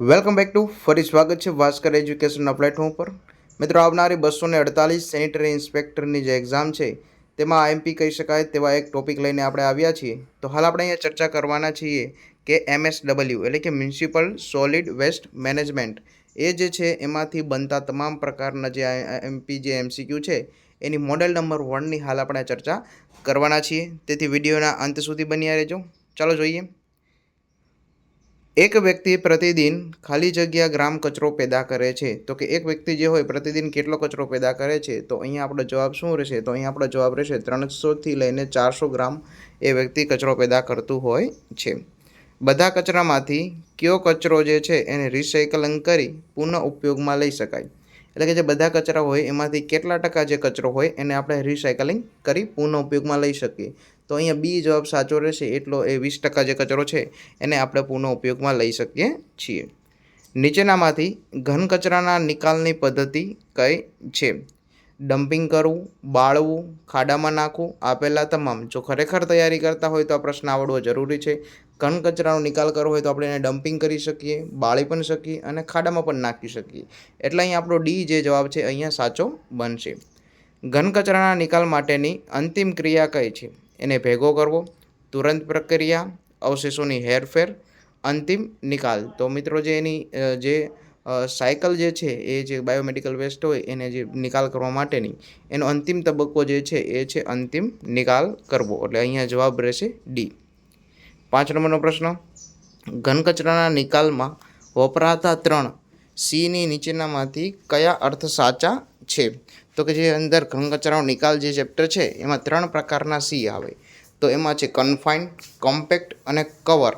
Welcome back to ફરી સ્વાગત છે ભાસ્કર એજ્યુકેશનના પ્લેટફોર્મ પર મિત્રો, આવનારી બસો ને અડતાલીસ સેનિટરી ઇન્સ્પેક્ટરની જે એક્ઝામ છે, તેમાં આઈએમપી કહી શકાય તેવા એક ટોપિક લઈને આપણે આવ્યા છીએ. તો હાલ આપણે અહીંયા ચર્ચા કરવાના છીએ કે એમએસડબલ્યુ એટલે કે મ્યુનિસિપલ સોલિડ વેસ્ટ મેનેજમેન્ટ એ જે છે, એમાંથી બનતા તમામ પ્રકારના જે એમપી જે એમસીક્યુ છે, એની મોડેલ નંબર વનની હાલ આપણે ચર્ચા કરવાના છીએ. તેથી વિડીયોના અંત સુધી બન્યા રહેજો. ચાલો જોઈએ. એક વ્યક્તિ પ્રતિદિન ખાલી જગ્યા ગ્રામ કચરો પેદા કરે છે. તો કે એક વ્યક્તિ જે હોય પ્રતિદિન કેટલો કચરો પેદા કરે છે? તો અહીંયા આપણો જવાબ શું રહેશે? તો અહીંયા આપણો જવાબ રહેશે ત્રણસોથી લઈને ચારસો ગ્રામ એ વ્યક્તિ કચરો પેદા કરતું હોય છે. બધા કચરામાંથી કયો કચરો જે છે એને રિસાયકલિંગ કરી પુનઃ ઉપયોગમાં લઈ શકાય. એટલે કે જે બધા કચરા હોય એમાંથી કેટલા ટકા જે કચરો હોય એને આપણે રિસાયકલિંગ કરી પુનઃ ઉપયોગમાં લઈ શકીએ. તો અહીંયા બી જવાબ સાચો રહેશે, એટલો એ વીસ ટકા જે કચરો છે, એને આપણે પુનઃ ઉપયોગમાં લઈ શકીએ છીએ. નીચેનામાંથી ઘન કચરાના નિકાલની પદ્ધતિ કઈ છે? ડમ્પિંગ કરવું, બાળવું, ખાડામાં નાખવું, આપેલા તમામ. જો ખરેખર તૈયારી કરતા હોય તો આ પ્રશ્ન આવડવો જરૂરી છે. ઘન કચરાનો નિકાલ કરવો હોય તો આપણે એને ડમ્પિંગ કરી શકીએ, બાળી પણ શકીએ અને ખાડામાં પણ નાખી શકીએ. એટલે અહીં આપણો ડી જે જવાબ છે અહીંયા સાચો બનશે. ઘન કચરાના નિકાલ માટેની અંતિમ ક્રિયા કઈ છે? એને ભેગો કરવો. તુરંત પ્રક્રિયા, અવશેષોની હેરફેર, અંતિમ નિકાલ. તો મિત્રો જે એની જે સાયકલ જે છે, એ જે બાયોમેડિકલ વેસ્ટ હોય, એને જે નિકાલ કરવા માટેની, એનો અંતિમ તબક્કો જે છે, એ છે અંતિમ નિકાલ કરવો. એટલે અહીંયા જવાબ રહેશે ડી. પાંચ નંબરનો પ્રશ્ન. ઘન કચરાના નિકાલમાં વપરાતા ત્રણ સીની નીચેનામાંથી કયા અર્થ સાચા છે? તો કે જે અંદર ઘન કચરાનો નિકાલ જે ચેપ્ટર છે, એમાં ત્રણ પ્રકારના સી આવે. તો એમાં છે કન્ફાઇન્ડ કોમ્પેક્ટ અને કવર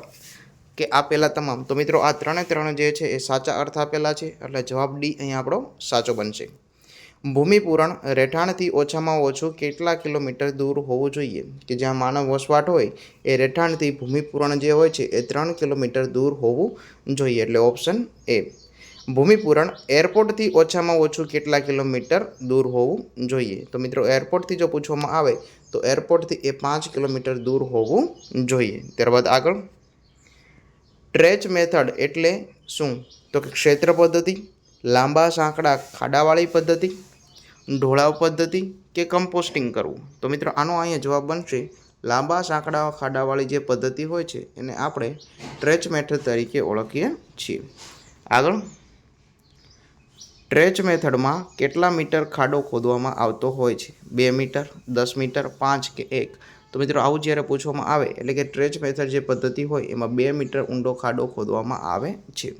કે આપેલા તમામ. તો મિત્રો આ ત્રણે ત્રણ જે છે એ સાચા અર્થ આપેલા છે, એટલે જવાબ ડી અહીંયા આપણો સાચો બનશે. ભૂમિપૂરણ રહેઠાણથી ઓછામાં ઓછું કેટલા કિલોમીટર દૂર હોવું જોઈએ? કે જ્યાં માનવ વસવાટ હોય, એ રહેઠાણથી ભૂમિપૂરણ જે હોય છે, એ ત્રણ કિલોમીટર દૂર હોવું જોઈએ. એટલે ઓપ્શન એ ભૂમિપૂરણ એરપોર્ટથી ઓછામાં ઓછું કેટલા કિલોમીટર દૂર હોવું જોઈએ? તો મિત્રો, એરપોર્ટથી જો પૂછવામાં આવે, તો એરપોર્ટથી એ પાંચ કિલોમીટર દૂર હોવું જોઈએ. ત્યારબાદ આગળ. ટ્રેચ મેથડ એટલે શું? તો કે ક્ષેત્ર પદ્ધતિ, લાંબા સાંકડા ખાડાવાળી પદ્ધતિ, ઢોળાવ પદ્ધતિ કે કમ્પોસ્ટિંગ કરવું? તો મિત્રો, આનો અહીંયા જવાબ બનશે, લાંબા સાંકડા ખાડાવાળી જે પદ્ધતિ હોય છે, એને આપણે ટ્રેચ મેથડ તરીકે ઓળખીએ છીએ. આગળ. ટ્રેચ મેથડમાં કેટલા મીટર ખાડો ખોદવામાં આવતો હોય છે? બે મીટર, દસ મીટર, પાંચ કે એક? તો મિત્રો આવું જ્યારે પૂછવામાં આવે, એટલે કે ટ્રેચ મેથડ જે પદ્ધતિ હોય, એમાં બે મીટર ઊંડો ખાડો ખોદવામાં આવે છે.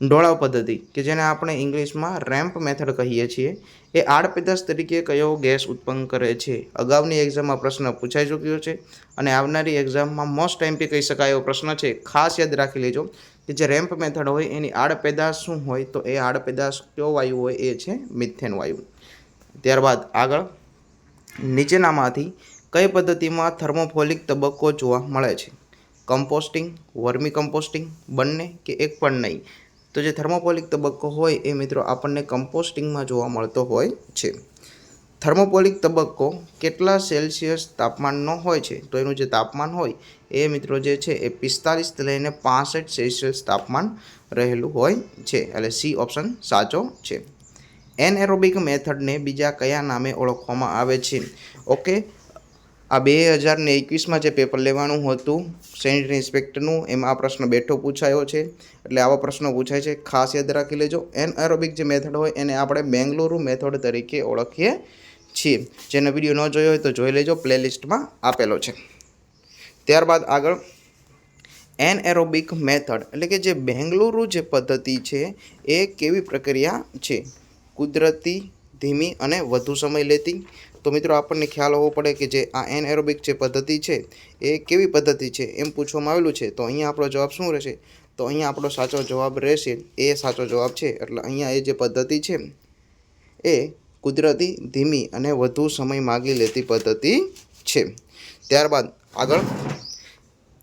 ઢોળાવ પદ્ધતિ, કે જેને આપણે ઇંગ્લિશમાં રેમ્પ મેથડ કહીએ છીએ, એ આડપેદાશ તરીકે કયો ગેસ ઉત્પન્ન કરે છે? અગાઉની એક્ઝામમાં પ્રશ્ન પૂછાઈ ચૂક્યો છે અને આવનારી એક્ઝામમાં મોસ્ટ ટાઈમથી કહી શકાય એવો પ્રશ્ન છે. ખાસ યાદ રાખી લેજો કે જે રેમ્પ મેથડ હોય, એની આડપેદાશ શું હોય, તો એ આડપેદાશ કયો વાયુ હોય, એ છે મિથેન વાયુ. ત્યારબાદ આગળ, નીચેનામાંથી કઈ પદ્ધતિમાં થર્મોફોલિક તબક્કો જોવા મળે છે? કમ્પોસ્ટિંગ, વર્મી કમ્પોસ્ટિંગ, બંને કે એક પણ નહીં? તો જે થર્મોપોલિક તબક્કો હોય એ મિત્રો આપણને કમ્પોસ્ટિંગમાં જોવા મળતો હોય છે. થર્મોપોલિક તબક્કો કેટલા સેલ્સિયસ તાપમાનનો હોય છે? તો એનું જે તાપમાન હોય એ મિત્રો જે છે એ પિસ્તાલીસથી લઈને પાસઠ સેલ્સિયસ તાપમાન રહેલું હોય છે. એટલે સી ઓપ્શન સાચો છે. એનએરોબિક મેથડને બીજા કયા નામે ઓળખવામાં આવે છે? ઓકે આ બે હજારને એકવીસમાં જે પેપર લેવાનું હતું, સેનિટરી ઇન્સ્પેક્ટરનું, એમાં આ પ્રશ્ન બેઠો પૂછાયો છે. એટલે આવા પ્રશ્નો પૂછાય છે. ખાસ યાદ રાખી લેજો. એન એરોબિક જે મેથડ હોય, એને આપણે બેંગલુરુ મેથડ તરીકે ઓળખીએ છીએ. જેનો વીડિયો ન જોયો હોય તો જોઈ લેજો. પ્લેલિસ્ટમાં આપેલો છે. ત્યારબાદ આગળ. એન એરોબિક મેથડ એટલે કે જે બેંગલુરુ જે પદ્ધતિ છે, એ કેવી પ્રક્રિયા છે? કુદરતી, ધીમી અને વધુ સમય લેતી. તો મિત્રો આપણને ખ્યાલ હોવો પડે કે જે આ એન એરોબિક જે પદ્ધતિ છે, એ કેવી પદ્ધતિ છે એમ પૂછવામાં આવેલું છે. તો અહીંયા આપણો જવાબ શું રહેશે? તો અહીંયા આપણો સાચો જવાબ રહેશે, એ સાચો જવાબ છે. એટલે અહીંયા એ જે પદ્ધતિ છે, એ કુદરતી, ધીમી અને વધુ સમય માગી લેતી પદ્ધતિ છે. ત્યારબાદ આગળ.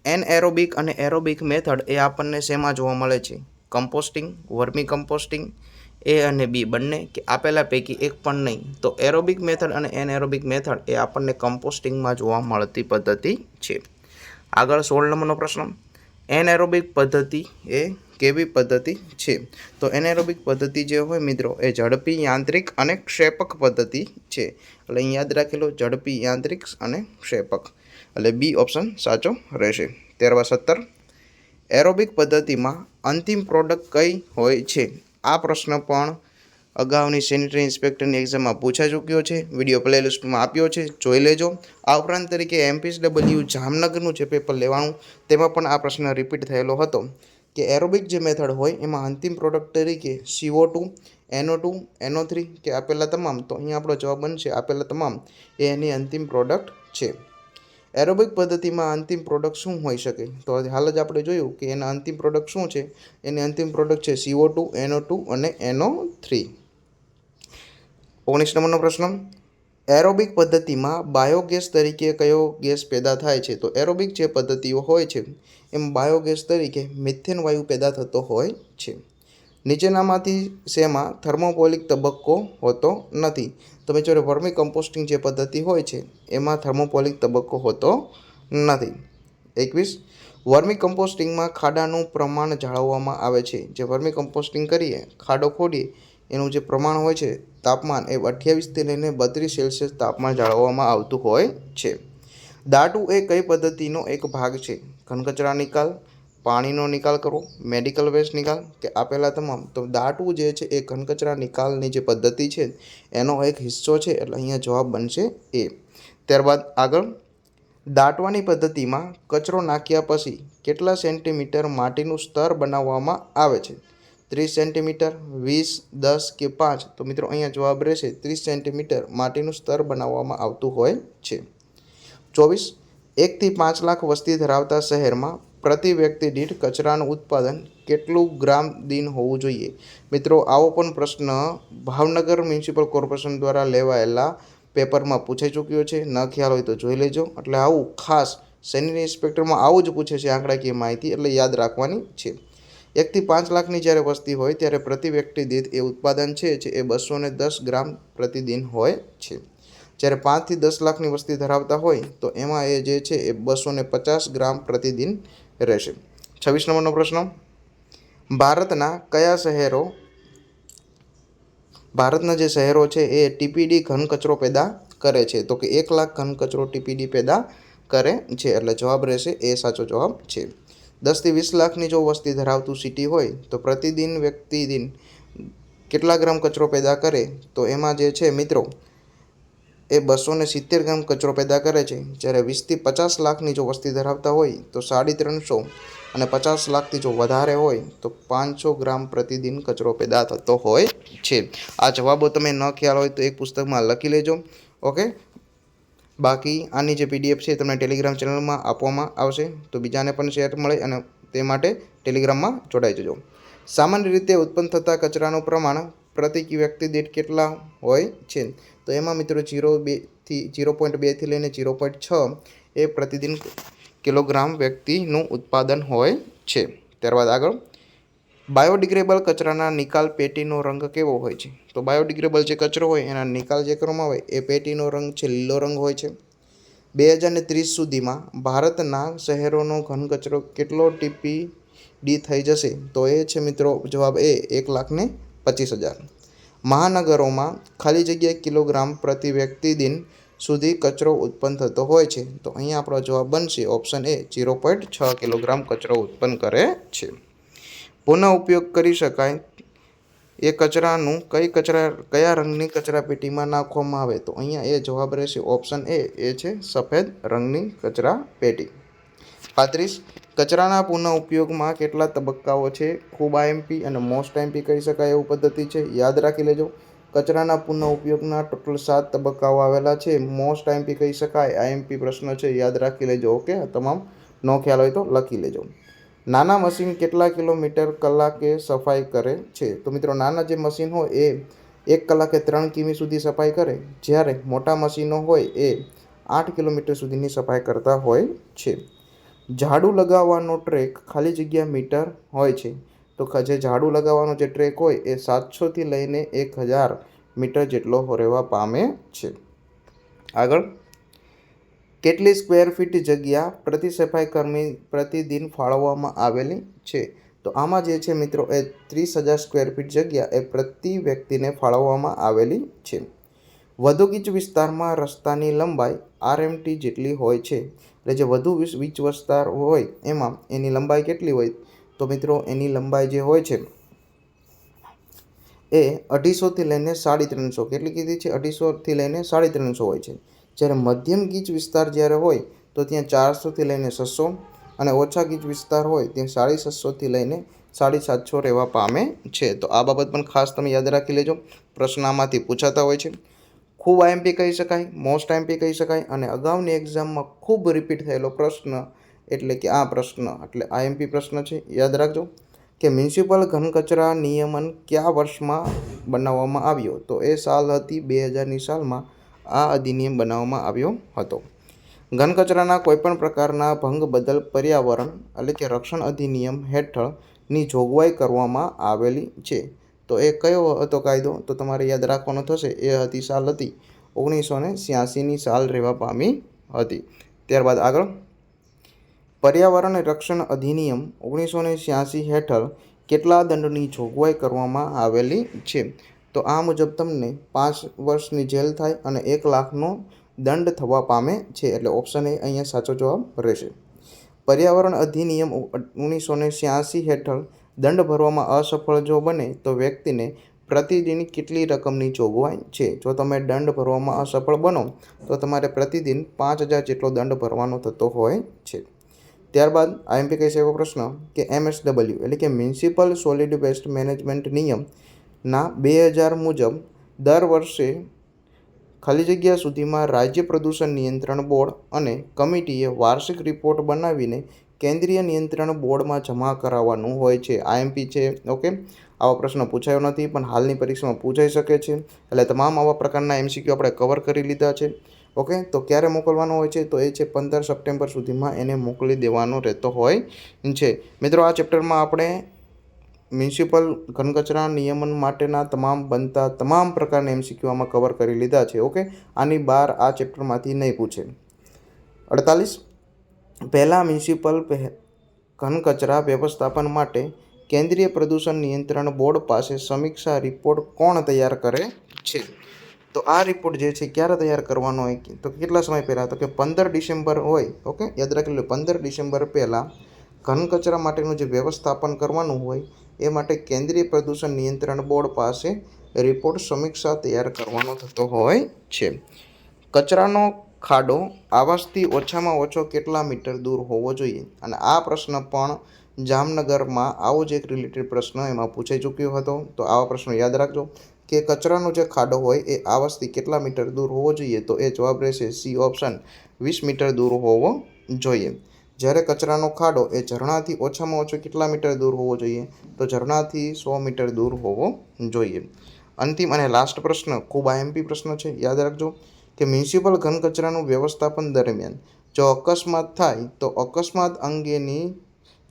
એન એરોબિક અને એરોબિક મેથડ એ આપણને શેમાં જોવા મળે છે? કમ્પોસ્ટિંગ, વર્મી કમ્પોસ્ટિંગ એ અને બી બંને, કે આપેલા પૈકી એક પણ નહીં. તો એરોબિક મેથડ અને એન એરોબિક મેથડ એ આપણને કમ્પોસ્ટિંગમાં જોવા મળતી પદ્ધતિ છે. આગળ સોળ નંબરનો પ્રશ્ન. એન એરોબિક પદ્ધતિ એ કેવી પદ્ધતિ છે? તો એનએરોબિક પદ્ધતિ જે હોય મિત્રો, એ ઝડપી યાંત્રિક અને ક્ષેપક પદ્ધતિ છે. એટલે યાદ રાખેલો ઝડપી યાંત્રિક અને ક્ષેપક. એટલે બી ઓપ્શન સાચો રહેશે. ત્યારબાદ સત્તર. એરોબિક પદ્ધતિમાં અંતિમ પ્રોડક્ટ કઈ હોય છે? આ પ્રશ્ન પણ અગાઉની સેનિટરી ઇન્સ્પેક્ટરની એક્ઝામમાં પૂછાઈ ચૂક્યો છે. વીડિયો પ્લેલિસ્ટમાં આપ્યો છે. જોઈ લેજો. આ ઉપરાંત તરીકે એમપીસ ડબલ્યુ જામનગરનું જે પેપર લેવાનું, તેમાં પણ આ પ્રશ્ન રિપીટ થયેલો હતો કે એરોબિક જે મેથડ હોય, એમાં અંતિમ પ્રોડક્ટ તરીકે CO two N O two N O three કે આપેલા તમામ, તો અહીંયા આપણો જવાબ બનશે આપેલા તમામ, એ એની અંતિમ પ્રોડક્ટ છે. એરોબિક પદ્ધતિમાં અંતિમ પ્રોડક્ટ શું હોઈ શકે? તો હાલ જ આપણે જોયું કે એના અંતિમ પ્રોડક્ટ શું છે? એની અંતિમ પ્રોડક્ટ છે સીઓ ટુ એનો ટુ અને એનો થ્રી ઓગણીસ નંબરનો પ્રશ્ન. એરોબિક પદ્ધતિમાં બાયોગેસ તરીકે કયો ગેસ પેદા થાય છે? તો એરોબિક જે પદ્ધતિઓ હોય છે, એમ બાયોગેસ તરીકે મિથેન વાયુ પેદા થતો હોય છે. નીચેનામાંથી શેમાં થર્મોપોલિક તબક્કો હોતો નથી. તમે જો વર્મી કમ્પોસ્ટિંગ જે પદ્ધતિ હોય છે, એમાં થર્મોપોલિક તબક્કો હોતો નથી. એકવીસ, વર્મી કમ્પોસ્ટિંગમાં ખાડાનું પ્રમાણ જાળવવામાં આવે છે. જે વર્મી કમ્પોસ્ટિંગ કરીએ, ખાડો ખોડીએ એનું જે પ્રમાણ હોય છે, તાપમાન એ અઠ્યાવીસથી લઈને બત્રીસ સેલ્સિયસ તાપમાન જાળવવામાં આવતું હોય છે. દાટુ એ કઈ પદ્ધતિનો એક ભાગ છે? ઘનકચરા નિકાલ પાણીનો નિકાલ કરવો મેડિકલ વેસ્ટ નિકાલ, કે આપેલા તમામ, તો દાટવું જે છે એ ઘનકચરા નિકાલની જે પદ્ધતિ છે, એનો એક હિસ્સો છે, એટલે અહીંયા જવાબ બનશે એ. ત્યારબાદ આગળ, દાટવાની પદ્ધતિમાં કચરો નાખ્યા પછી કેટલા સેન્ટીમીટર માટીનું સ્તર બનાવવામાં આવે છે? ત્રીસ સેન્ટીમીટર, વીસ, દસ કે પાંચ? તો મિત્રો અહીંયા જવાબ રહેશે, ત્રીસ સેન્ટીમીટર માટીનું સ્તર બનાવવામાં આવતું હોય છે. ચોવીસ એકથી પાંચ લાખ વસ્તી ધરાવતા શહેરમાં પ્રતિ વ્યક્તિ દીઠ કચરાનું ઉત્પાદન કેટલું ગ્રામ દિન હોવું જોઈએ? મિત્રો, આવો પણ પ્રશ્ન ભાવનગર મ્યુનિસિપલ કોર્પોરેશન દ્વારા લેવાયેલા પેપરમાં પૂછાઈ ચૂક્યો છે. ન ખ્યાલ હોય તો જોઈ લેજો. એટલે આવું ખાસ સેનિટરી ઇન્સ્પેક્ટરમાં આવું જ પૂછે છે આંકડાકીય માહિતી એટલે યાદ રાખવાની છે. એકથી પાંચ લાખની જ્યારે વસ્તી હોય ત્યારે પ્રતિ વ્યક્તિ દીઠ એ ઉત્પાદન છે એ બસો ને દસ ગ્રામ પ્રતિદિન હોય છે. જ્યારે પાંચથી દસ લાખની વસ્તી ધરાવતા હોય તો એમાં એ જે છે એ બસો પચાસ ગ્રામ પ્રતિદિન રહેશે. છવ્વીસ નંબરનો પ્રશ્ન. ભારતના કયા શહેરો, ભારતના જે શહેરો છે એ ટીપીડી ઘન કચરો પેદા કરે છે? તો કે એક લાખ ઘન કચરો ટીપીડી પેદા કરે છે. એટલે જવાબ રહેશે એ સાચો જવાબ છે. દસથી વીસ લાખની જો વસ્તી ધરાવતું સિટી હોય, તો પ્રતિદિન વ્યક્તિ દિન કેટલા ગ્રામ કચરો પેદા કરે? તો એમાં જે છે મિત્રો એ બસો ને સિત્તેર ગ્રામ કચરો પેદા કરે છે. જ્યારે વીસથી પચાસ લાખની જો વસ્તી ધરાવતા હોય, તો સાડી ત્રણસો અને પચાસ લાખથી જો વધારે હોય, તો પાંચસો ગ્રામ પ્રતિદિન કચરો પેદા થતો હોય છે. આ જવાબો તમે ન ખ્યાલ હોય તો એક પુસ્તકમાં લખી લેજો. ઓકે? બાકી આની જે પીડીએફ છે તમને ટેલિગ્રામ ચેનલમાં આપવામાં આવશે. તો બીજાને પણ શેર મળે અને તે માટે ટેલિગ્રામમાં જોડાઈ જજો. સામાન્ય રીતે ઉત્પન્ન થતા કચરાનું પ્રમાણ પ્રતિ વ્યક્તિ દીઠ કેટલા હોય છે? તો એમાં મિત્રો જીરો બેથી જીરો પોઈન્ટ બેથી લઈને જીરો પોઈન્ટ છ એ પ્રતિદિન કિલોગ્રામ વ્યક્તિનું ઉત્પાદન હોય છે. ત્યારબાદ આગળ, બાયોડિગ્રેબલ કચરાના નિકાલ પેટીનો રંગ કેવો હોય છે? તો બાયોડિગ્રેબલ જે કચરો હોય એના નિકાલ જે કરવામાં આવે, એ પેટીનો રંગ છે લીલો રંગ હોય છે. બે હજાર ને ત્રીસ સુધીમાં ભારતના શહેરોનો ઘન કચરો કેટલો ટીપી ડી થઈ જશે? તો એ છે મિત્રો જવાબ એ, એક લાખ ને પચીસ હજાર. મહાનગરોમાં ખાલી જગ્યાએ કિલોગ્રામ પ્રતિ વ્યક્તિ દિન સુધી કચરો ઉત્પન્ન થતો હોય છે. તો અહીંયા આપણો જવાબ બનશે ઓપ્શન એ જીરો પોઈન્ટ છ કિલોગ્રામ કચરો ઉત્પન્ન કરે છે. પુનઃ ઉપયોગ કરી શકાય. એ કચરાનું કઈ કચરા, કયા રંગની કચરા પેટીમાં નાખવામાં આવે? તો અહીંયા એ જવાબ રહેશે ઓપ્શન એ એ છે સફેદ રંગની કચરા પેટી. પાંત્રીસ. કચરાના પુનઃ ઉપયોગમાં કેટલા તબક્કાઓ છે? ખૂબ આઈએમપી અને મોસ્ટ આઈએમપી કહી શકાય એવું પદ્ધતિ છે. યાદ રાખી લેજો. કચરાના પુનઃ ઉપયોગના ટોટલ સાત તબક્કાઓ આવેલા છે. મોસ્ટ આઈએમપી કહી શકાય. આઈએમપી પ્રશ્ન છે. યાદ રાખી લેજો. ઓકે? તમામ નો ખ્યાલ હોય તો લખી લેજો. નાના મશીન કેટલા કિલોમીટર કલાકે સફાઈ કરે છે? તો મિત્રો, નાના જે મશીન હોય એ એક કલાકે ત્રણ કિમી સુધી સફાઈ કરે. જ્યારે મોટા મશીનો હોય એ આઠ કિલોમીટર સુધીની સફાઈ કરતા હોય છે. ઝાડુ લગાવવાનો ટ્રેક ખાલી જગ્યા મીટર હોય છે. તો જે ઝાડુ લગાવવાનો જે ટ્રેક હોય એ સાતસોથી લઈને એક હજાર મીટર જેટલો રહેવા પામે છે. આગળ. કેટલી સ્ક્વેર ફીટ જગ્યા પ્રતિ સફાઈ કર્મી પ્રતિદિન ફાળવવામાં આવેલી છે? તો આમાં જે છે મિત્રો એ ત્રીસ હજાર સ્ક્વેર ફીટ જગ્યા એ પ્રતિ વ્યક્તિને ફાળવવામાં આવેલી છે. વધુ ગીચ વિસ્તારમાં રસ્તાની લંબાઈ આરએમટી જેટલી હોય છે. એટલે જે વધુ વીચ વિસ્તાર હોય, એમાં એની લંબાઈ કેટલી હોય, તો મિત્રો એની લંબાઈ જે હોય છે, એ અઢીસોથી લઈને સાડી ત્રણસો કેટલી કીધી છે? અઢીસોથી લઈને સાડી ત્રણસો હોય છે. જ્યારે મધ્યમ ગીચ વિસ્તાર જ્યારે હોય, તો ત્યાં ચારસોથી લઈને છસો અને ઓછા ગીચ વિસ્તાર હોય, ત્યાં સાડી છસોથી લઈને સાડી સાતસો રહેવા પામે છે. તો આ બાબત પણ ખાસ તમે યાદ રાખી લેજો. પ્રશ્ન આમાંથી પૂછાતા હોય છે. ખૂબ આઈએમપી કહી શકાય મોસ્ટ આઈએમપી કહી શકાય અને અગાઉની એક્ઝામમાં ખૂબ રિપીટ થયેલો પ્રશ્ન એટલે કે આ પ્રશ્ન, એટલે આઈએમપી પ્રશ્ન છે. યાદ રાખજો કે મ્યુનિસિપલ ઘન કચરા નિયમન કયા વર્ષમાં બનાવવામાં આવ્યો? તો એ સાલ હતી બે હજારની સાલમાં આ અધિનિયમ બનાવવામાં આવ્યો હતો. ઘન કચરાના કોઈપણ પ્રકારના ભંગ બદલ પર્યાવરણ એટલે કે રક્ષણ અધિનિયમ હેઠળની જોગવાઈ કરવામાં આવેલી છે. તો એ કયો હતો કાયદો? તો તમારે યાદ રાખવાનો થશે, એ હતી સાલ હતી. ઓગણીસો ને છ્યાસીની સાલ રહેવા પામી હતી. ત્યારબાદ આગળ. પર્યાવરણ રક્ષણ અધિનિયમ ઓગણીસો ને છ્યાસી હેઠળ કેટલા દંડની જોગવાઈ કરવામાં આવેલી છે? તો આ મુજબ તમને પાંચ વર્ષની જેલ થાય અને એક લાખનો દંડ થવા પામે છે, એટલે ઓપ્શન એ અહીંયા સાચો જવાબ રહેશે. પર્યાવરણ અધિનિયમ ઓગણીસો ને છ્યાસી હેઠળ દંડ ભરવામાં અસફળ જો બને, તો વ્યક્તિને પ્રતિદિન કેટલી રકમની જોગવાઈ છે? જો તમે દંડ ભરવામાં અસફળ બનો, તો તમારે પ્રતિદિન પાંચ હજાર જેટલો દંડ ભરવાનો થતો હોય છે. ત્યારબાદ આઈએમપી કહી છે પ્રશ્ન કે એમએસડબલ્યુ એટલે કે મ્યુનિસિપલ સોલિડ વેસ્ટ મેનેજમેન્ટ નિયમના બે હજાર મુજબ દર વર્ષે ખાલી જગ્યા સુધીમાં રાજ્ય પ્રદૂષણ નિયંત્રણ બોર્ડ અને કમિટીએ વાર્ષિક રિપોર્ટ બનાવીને કેન્દ્રીય નિયંત્રણ બોર્ડમાં જમા કરાવવાનું હોય છે. આઈએમપી છે, ઓકે? આવા પ્રશ્ન પૂછાયો નથી, પણ હાલની પરીક્ષામાં પૂછાઈ શકે છે. એટલે તમામ આવા પ્રકારના એમસીક્યુ આપણે કવર કરી લીધા છે, ઓકે? તો ક્યારે મોકલવાનો હોય છે? તો એ છે પંદર સપ્ટેમ્બર સુધીમાં એને મોકલી દેવાનો રહેતો હોય છે. મિત્રો, આ ચેપ્ટરમાં આપણે મ્યુનિસિપલ ઘનકચરા નિયમન માટેના તમામ બનતા તમામ પ્રકારના એમસીક્યુ આમાં કવર કરી લીધા છે, ઓકે? આની બહાર આ ચેપ્ટરમાંથી નહીં પૂછે. અડતાલીસ? પહેલાં મ્યુનિસિપલ ઘન કચરા વ્યવસ્થાપન માટે કેન્દ્રીય પ્રદૂષણ નિયંત્રણ બોર્ડ પાસે સમીક્ષા રિપોર્ટ કોણ તૈયાર કરે છે? તો આ રિપોર્ટ જે છે, ક્યારે તૈયાર કરવાનો હોય તો કેટલા સમય પહેલાં? તો કે પંદર ડિસેમ્બર હોય, ઓકે? યાદ રાખી લો, પંદર ડિસેમ્બર પહેલાં ઘન કચરા માટેનું જે વ્યવસ્થાપન કરવાનું હોય, એ માટે કેન્દ્રીય પ્રદૂષણ નિયંત્રણ બોર્ડ પાસે રિપોર્ટ સમીક્ષા તૈયાર કરવાનો થતો હોય છે. કચરાનો ખાડો આવાસથી ઓછામાં ઓછો કેટલા મીટર દૂર હોવો જોઈએ? અને આ પ્રશ્ન પણ જામનગરમાં આવો જ એક રિલેટેડ પ્રશ્ન એમાં પૂછાઈ ચૂક્યો હતો. તો આવા પ્રશ્નો યાદ રાખજો. કે કચરાનો જે ખાડો હોય એ આવાસથી કેટલા મીટર દૂર હોવો જોઈએ? તો એ જવાબ રહેશે સી ઓપ્શન વીસ મીટર દૂર હોવો જોઈએ. જ્યારે કચરાનો ખાડો એ ઝરણાથી ઓછામાં ઓછો કેટલા મીટર દૂર હોવો જોઈએ? તો ઝરણાથી સો મીટર દૂર હોવો જોઈએ. અંતિમ અને લાસ્ટ પ્રશ્ન ખૂબ આઈએમપી પ્રશ્ન છે. યાદ રાખજો. કે મ્યુનિસિપલ ઘન કચરાનું વ્યવસ્થાપન દરમિયાન જો અકસ્માત થાય, તો અકસ્માત અંગેની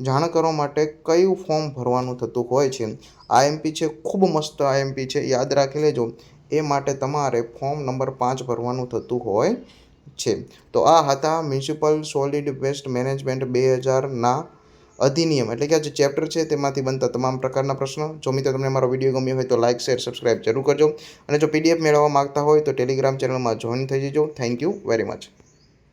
જાણ કરવા માટે કયું ફોર્મ ભરવાનું થતું હોય છે? આઈએમપી છે, ખૂબ મસ્ત આઈએમપી છે, યાદ રાખી લેજો. એ માટે તમારે ફોર્મ નંબર પાંચ ભરવાનું થતું હોય છે. તો આ હતા મ્યુનિસિપલ સોલિડ વેસ્ટ મેનેજમેન્ટ બે હજારના અધિનિયમ, એટલે કે આ જે ચેપ્ટર છે તેમાંથી બનતા તમામ પ્રકારના પ્રશ્નો. જો મિત્રો તમને મારો વીડિયો ગમ્યો હોય તો લાઇક શેર સબસ્ક્રાઇબ જરૂર કરજો. અને જો પીડીએફ મેળવવા માગતા હોય તો ટેલિગ્રામ ચેનલમાં જોઈન થઈ જજો. Thank you very much